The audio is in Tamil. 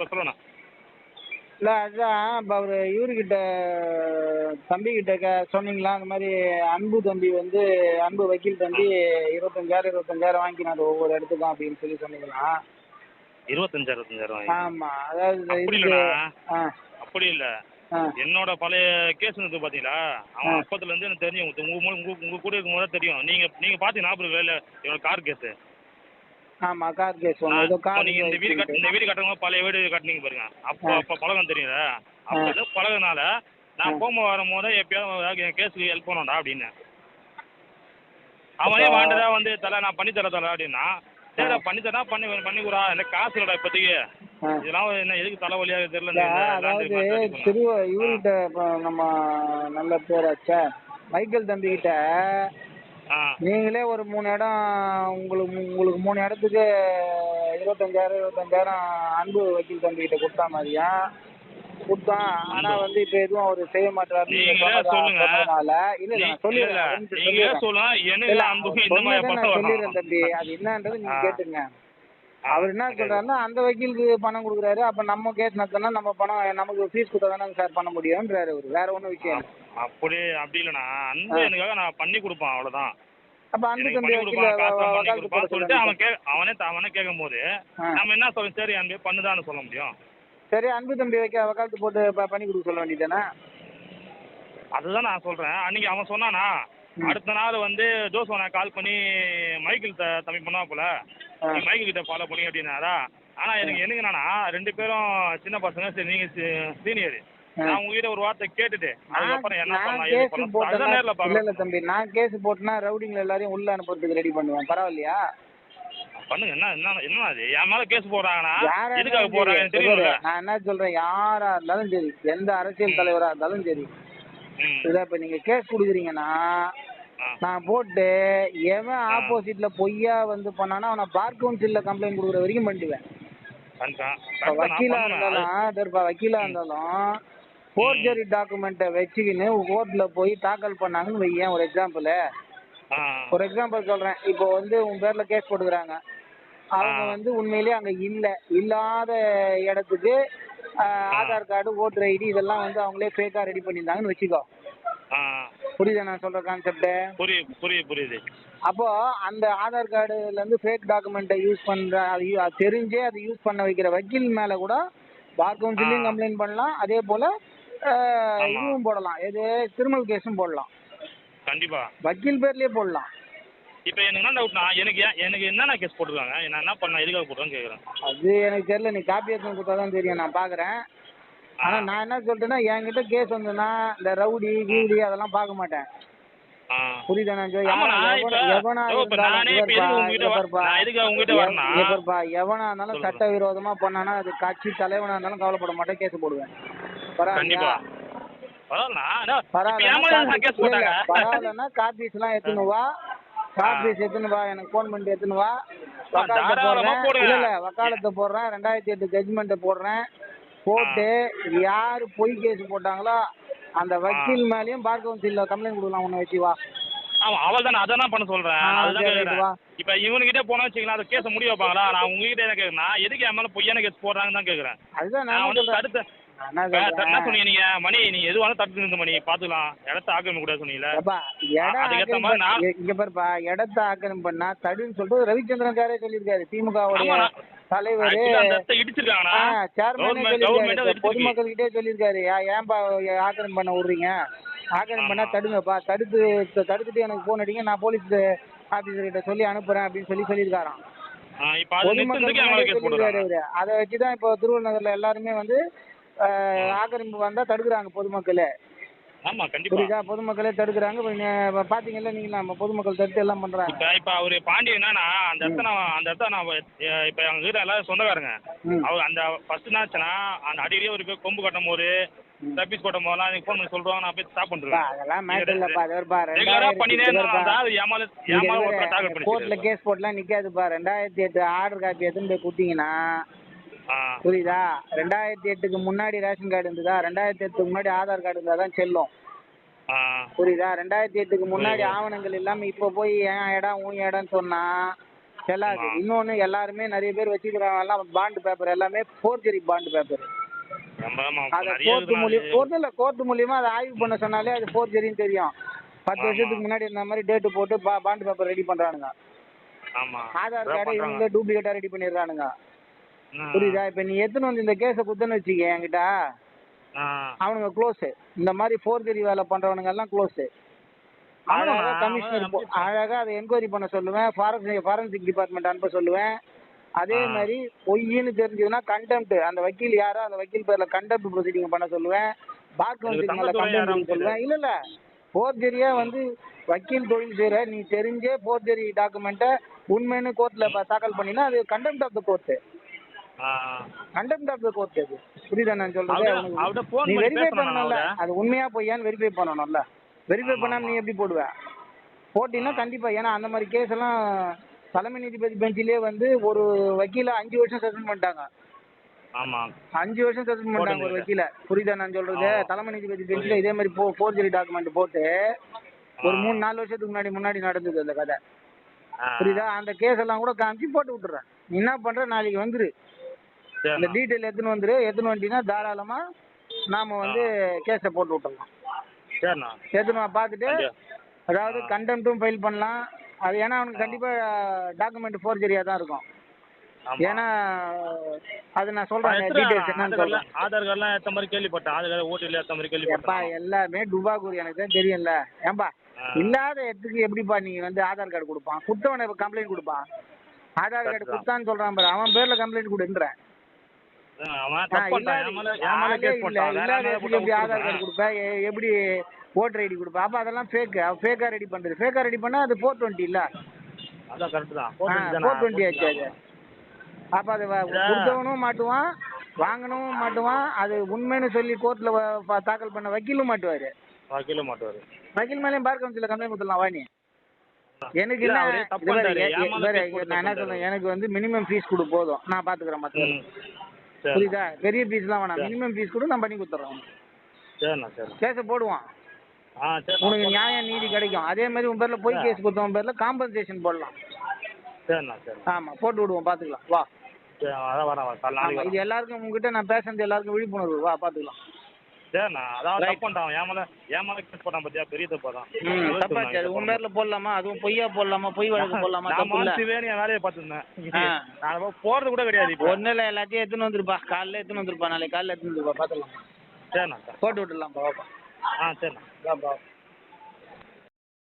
இப்போ இல்லை அதுதான் இப்போ அவர் இவர்கிட்ட தம்பி கிட்ட கே சொன்னீங்களா? அந்த மாதிரி அன்பு தம்பி வந்து அன்பு வக்கீல் தம்பி இருபத்தஞ்சாயிரம் இருபத்தஞ்சாயிரம் வாங்கினாரு ஒவ்வொரு இடத்துக்கும் அப்படின்னு சொல்லி சொன்னீங்களா? இருபத்தஞ்சு அறுபத்தஞ்சாயிரம் வாங்கி. ஆமாம் அதாவது அப்படி இல்லைண்ணா. அப்படி இல்லை. என்னோட பழைய கேஸ் இருக்கு பார்த்தீங்களா அவன். அப்பத்துல இருந்து எனக்கு தெரியும் உங்க உங்க கூட இருக்கும் போது தெரியும். நீங்க நீங்க பாத்தீங்க ஞாபகம் வேலை என்னோட கார் கேஸ் ஆமாம் கார் கேஸ் ஒன்று ஏதோ கார் நீங்க இந்த வீடு கட்ட இந்த வீடு கட்டும்போது பழைய வீடு கட்டினீங்க பாருங்க. அப்போ. அப்போ பழகம் தெரியுல அப்போ. ஏதோ பழகுனால நான். போகும்போது வரும்போது எப்பயாவது என் கேஸுக்கு ஹெல்ப் பண்ணணும்டா அப்படின்னு. அவனே வாண்டதா வந்து தலை நான் பண்ணி தர தலை அப்படின்னா சரிடா பண்ணி தரா பண்ணி பண்ணி கொடுறா. எனக்கு காசு இல்லடா இப்போதைக்கு. இதெல்லாம் என்ன எதுக்கு தலைவலியாக தெரியல அதாவது மாத்தி மாத்தி திரு இவர்கிட்ட நம்ம நல்ல பேராச்சே. மைக்கேல் தம்பி கிட்ட ஆ நீங்களே ஒரு மூணு இடம் உங்களுக்கு உங்களுக்கு மூணு இடத்துக்கு இருபத்தஞ்சாயிரம் இருபத்தஞ்சாயிரம் அன்பு வக்கீல் தம்பி கிட்ட கொடுத்தா மாதிரியா? கொடுத்தான். ஆனா வந்து இப்ப எதுவும் அவர் செய்ய மாட்டாரு. சொன்னதுனால. இல்ல இல்ல சொல்லிடுறேன். சொல்லிடுறேன். தம்பி. அது என்னன்றது நீங்க. கேட்டுங்க. அவர் என்ன சொல்றாருன்னா அந்த வக்கீலுக்கு பணம் கொடுக்குறாரு அப்ப நம்ம கேஸ் நடத்தினா நம்ம பணம் நமக்கு ஃபீஸ் கொடுத்தா தானே சார் பண்ண முடியும்ன்றாரு அவரு. வேற ஒன்றும் விஷயம் அப்படி அப்படி இல்லைண்ணா. அன்பு எனக்காக நான் பண்ணி கொடுப்பேன் அவ்வளவுதான். அப்ப அன்பு தம்பி வக்கீல சொல்லிட்டு அவன் கே அவனே அவனே கேட்கும் போது. நம்ம என்ன சொல்ல சரி அன்பு பண்ணுதான்னு சொல்ல முடியும். சரி அன்பு தம்பி வைக்க வக்காலத்து போட்டு பண்ணி கொடுக்க சொல்ல வேண்டியதானே அதுதான் நான் சொல்றேன். அன்னைக்கு அவன் சொன்னானா. அடுத்த நாள் வந்து ஜோஸ் கால் பண்ணி மைக்கிள் த- தம்பி பண்ணா போல மைக்கிள் கிட்ட ஃபாலோ பண்ணி அப்படின்னாரா? ஆனா எனக்கு எனக்கு என்னன்னா ரெண்டு பேரும் சின்ன பசங்க சரி நீங்க சீனியர். நான் உங்ககிட்ட ஒரு வார்த்தை கேட்டுட்டு அதுக்கப்புறம் என்ன பண்ணலாம் ஏது பண்ணலாம். நேரில் இல்ல பார்க்கலாம் இல்ல தம்பி நான் கேஸ் போட்டேன்னா ரவுடிங்களை எல்லாரையும் உள்ள அனுப்புறதுக்கு ரெடி பண்ணுவேன். பரவாயில்லையா? பண்ணுங்க என்ன என்ன என்ன அது? என் மேல கேஸ் போடுறாங்கன்னா எதுக்காக போடுறாங்கன்னு சரி, நான் என்ன சொல்றேன்? யாரா இருந்தாலும் சரி. எந்த அரசியல் தலைவரா இருந்தாலும் சரி. இதை இப்ப நீங்க கேஸ் கொடுக்குறீங்கன்னா. நான் போட்டு எவன் ஆப்போசிட்ல பொய்யா வந்து பண்ணானா அவனை பார் கவுன்சில்ல கம்ப்ளைண்ட் கொடுக்குற வரைக்கும் பண்ணிடுவேன். வக்கீலா. இருந்தாலும் வக்கீலா இருந்தாலும் ஃபோர்ஜரி டாக்குமெண்ட்டை வச்சுக்கின்னு கோர்ட்ல போய் தாக்கல் பண்ணாங்கன்னு வையேன் ஒரு எக்ஸாம்பிள். ஒரு எக்ஸாம்பிள் சொல்றேன். இப்போ வந்து உன் பேர்ல கேஸ் போட்டுக்கிறாங்க. அவங்க. வந்து உண்மையிலேயே அங்க இல்ல. இல்லாத இடத்துக்கு ஆதார் கார்டு ஓட்டர் ஐடி இதெல்லாம் வந்து அவங்களே ஃபேக்கா ரெடி பண்ணியிருந்தாங்கன்னு வச்சுக்கோ. புரியுதா நான் சொல்ற கான்செப்ட் புரியுது புரியுது புரியுது. அப்போ அந்த ஆதார் கார்டுல இருந்து ஃபேக் டாக்குமெண்ட்டை யூஸ் பண்ற அது தெரிஞ்சே அதை யூஸ் பண்ண வைக்கிற வக்கீல் மேல கூட பார் கவுன்சிலையும். கம்ப்ளைண்ட் பண்ணலாம். அதே போல. இதுவும் போடலாம். எது கிரிமினல் கேஸும் போடலாம். கண்டிப்பா. வக்கீல் பேர்லயே போடலாம். இப்போ எனக்கு என்ன டவுட்னா எனக்கு எனக்கு என்னென்ன கேஸ் போட்டிருக்காங்க? நான் என்ன பண்ண எதுக்காக போட்டுருன்னு கேட்குறேன் அது எனக்கு தெரியல. நீ காப்பி எடுத்து கொடுத்தா தான் தெரியும். நான் பாக்குறேன். ஆனா நான் என்ன சொல்லிட்டேன்னா என்கிட்ட கேஸ் வந்ததுன்னா இந்த ரவுடி கீடி அதெல்லாம் பார்க்க மாட்டேன். ஆ. புரியுதா நான் சொல்ல- ஆமா, யாரா- நான் எவனா- இப்ப- எவனா ஓ, இப்ப இருந்தாலும் நானே இப்ப இங்க எதுக்கு பாருப்பா, உங்ககிட்ட இங்க வ- பாருப்பா. நான் எதுக்கு உங்ககிட்ட எவ- வரேன்னா? இங்க பாருப்பா, எவனா இருந்தாலும் சொல்லுங்க. சட்ட விரோதமா பண்ணானா அது கட்சி தலைவனா இருந்தாலும் கவலைப்பட மாட்டேன் கேஸ் போடுவேன். பரவாயில்லன்னா காப்பீஸ் எல்லாம் எடுத்துன்னு வா. காப்பீஸ் எடுத்துன்னு வா எனக்கு ஃபோன் பண்ணி எடுத்துன்னு வா. வக்காலத்தை போடுறேன். போடுங்க. இல்ல இல்ல வக்காலத்தை போடுறேன். ரெண்டாயிரத்தி எட்டு ஜட்மெண்ட்டை போடுறேன். போட்டு யாரு பொய் கேஸ் போட்டாங்களோ அந்த வக்கீல் மேலயும் பார் கவுன்சில்ல கம்ப்ளைண்ட் கொடுக்கலாம் உன்னை வச்சு வா. ஆமா அவள் தானே அதான் பண்ண சொல்றேன். அதுதான். இப்ப இவனுக்கிட்ட போனா வச்சுக்கலாம் அந்த கேஸை முடிய வைப்பாங்களா? நான் உங்ககிட்ட என்ன கேட்குறேன் நான் எதுக்கு என் மேல பொய்யான கேஸ் போடுறாங்கன்னு தான் கேட்குறேன் அதுதான் நான் வந்து நான் என்ன சொன்னீங்க நீங்க? மணி நீங்க எது வேணாலும் தடுத்து நிறுத்த மணி பாத்துக்கலாம். இடத்த ஆக்கிரமிக்க கூடாது சொன்னீங்கல்ல. அதுக்கேத்த மாதிரி நான்- இங்க பாருப்பா இடத்த ஆக்கிரமிப்பு பண்ணா தடுன்னு சொல்லிட்டு ரவிச்சந்திரன் சாரே சொல்லியிருக்காரு திமுகவுடைய ஆமா, தலைவர். சேர்மனே. பொதுமக்கள்கிட்டே சொல்லியிருக்காரு. "யா- ஏன்பா ஆக்கிரமிப்பு பண்ண விடுறீங்க? ஆக்கிரமிப்பு பண்ணா. தடுங்கப்பா. தடுத்து தடுத்துட்டு எனக்கு போன் அடிங்க. நான் போலீஸ் ஆபீசர் கிட்ட சொல்லி அனுப்புறேன் அப்படின்னு சொல்லி சொல்லியிருக்காராம். அது வச்சுதான் இப்போ திருவண்ணாமலையில எல்லாருமே வந்து ஆக்கிரமிப்பு வந்தா தடுக்கிறாங்க பொதுமக்களே. ஆமா கண்டிப்பா. புரியுதா? பொதுமக்களே தடுக்கிறாங்க. இப்ப பாத்தீங்கல்ல நீங்க நம்ம பொதுமக்கள் தடுத்து எல்லாம் பண்றாங்க. இப்ப இப்ப அவரு பாண்டி என்னன்னா அந்த இடத்த நான் அந்த இடத்த நான் இப்ப எங்க வீட்டுல எல்லாரும் சொந்தக்காரங்க. அவர் அந்த ஃபர்ஸ்ட் என்னாச்சுன்னா அந்த அடியிலேயே ஒரு பேர் கொம்பு கட்டும் போது தப்பிஸ் கொட்டும் போதெல்லாம் எனக்கு ஃபோன் பண்ணி சொல்றாங்க நான் போய் ஸ்டாப் பா, பண்ணிருவேன் அதெல்லாம் மேட்டர் இல்லப்பா அது வருப்பா ரெகுலரா பண்ணினே ரெண்டாயிரத்தி இருந்தா அது ஏமால டார்கெட் பண்ணி கேஸ் போட்டுலாம் நிக்காதுப்பா. ரெண்டாயிரத்தி எட்டு ஆர்டர் காப்பி எடுத்துன்னு போய் கொடுத்தீங்கன்னா புரியுதா? ரெண்டாயிரத்தி எட்டுக்கு முன்னாடி ரேஷன் கார்டு இருந்ததா? ரெண்டாயிரத்தி எட்டுக்கு முன்னாடி ஆதார் கார்டு இருந்தா தான் செல்லும். புரியுதா? ரெண்டாயிரத்தி எட்டுக்கு முன்னாடி. ஆவணங்கள் இல்லாம இப்ப போய் என் இடம் உன் இடம்னு சொன்னா ஆமா. இன்னொன்னு எல்லாருமே நிறைய பேர் வச்சுக்கிறாங்க எல்லாம் பாண்டு பேப்பர் எல்லாமே ஃபோர்ஜரி பாண்டு பேப்பர் அதை கோர்ட் மூலியம் இல்லை கோர்ட் மூலியமா அதை ஆய்வு பண்ண சொன்னாலே அது ஃபோர்ஜரின்னு தெரியும். பத்து. வருஷத்துக்கு முன்னாடி இந்த மாதிரி டேட்டு போட்டு பாண்டு பேப்பர் ரெடி பண்றானுங்க. ஆதார் கார்டு. இவங்களே டூப்ளிகேட்டா ரெடி பண்ணிடுறானுங்க. புரியுதா? இப்போ நீ எத்தனை வந்து இந்த கேஸை குத்தன்னு வச்சுக்க என்கிட்ட. அவனுங்க க்ளோஸ் இந்த மாதிரி ஃபோர்ஜரி வேலை பண்றவனுங்க எல்லாம் க்ளோஸ் அழகா கமிஷனர் அழகா அதை என்கொயரி பண்ண சொல்லுவேன். ஃபாரன்சிக் ஃபாரன்சிக் டிபார்ட்மெண்ட் அனுப்ப சொல்லுவேன். அதே. மாதிரி பொய்ன்னு தெரிஞ்சதுன்னா கண்டெம்ட் அந்த வக்கீல் யாரோ அந்த வக்கீல் பேர்ல கண்டெம்ட் ப்ரொசீடிங் பண்ண சொல்லுவேன். பாக் கவுன்சில் மேல தங்கத்துறை கண்டெம்ட் சொல்லுவேன். இல்ல இல்ல. ஃபோர்ஜரியா வந்து வக்கீல் தொழில் செய்யற நீ தெரிஞ்சே ஃபோர்ஜரி டாக்குமெண்ட்டை உண்மைன்னு கோர்ட்ல தாக்கல் பண்ணினா அது contempt of the court. Contempt of the court அது புரியுதா நான் சொல்றது? நீ வெரிஃபை பண்ணணும்ல. அது உண்மையா பொய்யான்னு வெரிஃபை பண்ணணும்ல. வெரிஃபை பண்ணாம நீ எப்படி போடுவ? போட்டின்னா கண்டிப்பா. ஏன்னா அந்த மாதிரி கேஸ் எல்லாம் தலைமை நீதிபதி பெஞ்சிலே வந்து ஒரு வக்கீல அஞ்சு வருஷம் சஸ்பெண்ட் பண்ணிட்டாங்க. ஆமா. அஞ்சு வருஷம் சஸ்பெண்ட் பண்ணிட்டாங்க ஒரு. வக்கீல. புரியுதா நான் சொல்றது. தலைமை நீதிபதி பெஞ்சில இதே மாதிரி போ ஃபோர்ஜரி டாக்குமெண்ட் போட்டு ஒரு. மூணு நாலு வருஷத்துக்கு முன்னாடி முன்னாடி நடந்தது அந்த கதை. புரியுதா? அந்த கேஸ் எல்லாம் கூட காமிச்சு போட்டு விட்டுறேன். என்ன பண்ற? நாளைக்கு வந்துரு. சரிண்ணா. டீட்டெயில் எடுத்துன்னு வந்துரு எடுத்துன்னு வந்துட்டீங்கன்னா தாராளமா நாம வந்து கேஸை போட்டு விட்டுறலாம் சரிண்ணா எடுத்துன்னு வா பார்த்துட்டு. அதாவது. கண்டெம்ட்டும் ஃபைல் பண்ணலாம் அது ஏன்னா அவனுக்கு. கண்டிப்பா டாக்குமெண்ட் ஃபோர்ஜரியா தான் இருக்கும் ஆமா. ஏன்னா அது நான் சொல்றேன் எடுத்துட்டு டீடைல்ஸ் வரேன். என்னன்னு ஆதார் சொல்றேன் கார்டுலாம் ஆதார் கார்டுலாம் ஏத்த மாதிரி கேள்விப்பட்டேன் ஆதார் கார்டு ஓட்டு ஏத்த மாதிரி எப்பா கேள்விப்பட்டேன் எல்லாமே டுபாகூர் எனக்கு தான் தெரியும்ல ஏன்பா ஆ. இல்லாத இடத்துக்கு எப்படிப்பா நீ வந்து ஆதார் கார்டு கொடுப்பான் குத்தவனை கம்ப்ளைண்ட் கொடுப்பான் ஆதார் கார்டு. கொடுத்தான்னு சொல்றான் பாரு அவன் பேர்ல கம்ப்ளைண்ட் கொடுன்றேன் ஆதார் கார்டு. கொடுப்ப எப்படி ஓட்டர் ஐடி கொடுப்ப அப்ப அதெல்லாம் ஃபேக் ஃபேக்கா ரெடி பண்றது. ஃபேக்கா ரெடி பண்ணா அது ஃபோர் டுவெண்ட்டி இல்ல. அதான் கரெக்ட் தான். ஃபோர் டுவெண்ட்டி ஆச்சு அது. அப்ப அது கொடுத்தவனும் மாட்டுவான் வாங்கினவும் மாட்டுவான். அது உண்மைன்னு சொல்லி கோர்ட்ல தாக்கல் பண்ண வக்கீலும் மாட்டுவாரு. வக்கீல மாட்டுவாரு. வக்கீல் மேலேயும் பார் கவுன்சில கம்ப்ளைண்ட் கொடுத்துடலாம். வாணி எனக்கு இல்ல, என்ன நான் என்ன சொல்றேன்? எனக்கு வந்து மினிமம் ஃபீஸ் கொடு போதும். நான் பாத்துக்கிறேன் மத்த புரியுதா? பெரிய ஃபீஸ்லாம் வேணாம். மினிமம் ஃபீஸ் கூட நான் பண்ணி கொடுத்துறேன் சரிண்ணா சரி கேஸை போடுவான் உனக்கு நியாயம் நீதி கிடைக்கும். அதே மாதிரி உன் பேர்ல பொய். கேஸ் கொடுத்தவன் பேர்ல காம்பன்சேஷன் போடலாம். சரிண்ணா சரி ஆமா போட்டு விடுவோம் பாத்துக்கலாம். வா. இது. எல்லாருக்கும் உங்ககிட்ட நான் பேசுறது எல்லாருக்கும் விழிப்புணர்வு. வா பாத்துக்கலாம் சரிண்ணா அதான். தப்பு பண்ணிட்டான். என் மேல என் மேல கேஸ் போட்டான் பாத்தியா? பெரிய தப்பு தான். ம் தப்பாச்சு அது உன் பேர்ல போடலாமா? அதுவும் பொய்யா போடலாமா? பொய் வழக்கு போடலாமா? நான் என் வேலையை பார்த்துருந்தேன். நான் போறது கூட கிடையாது இப்போ. ஒன்றும் இல்லை எல்லாத்தையும் எடுத்துன்னு வந்துருப்பா. காலைல எடுத்துன்னு வந்துருப்பா. நாளைக்கு காலைல எடுத்துன்னு வந்துருப்பா. சரிண்ணா சரி. போட்டு விட்டுடலாம்ப்பா. வாப்பா. ஆ சரிண்ணா. வாப்பா.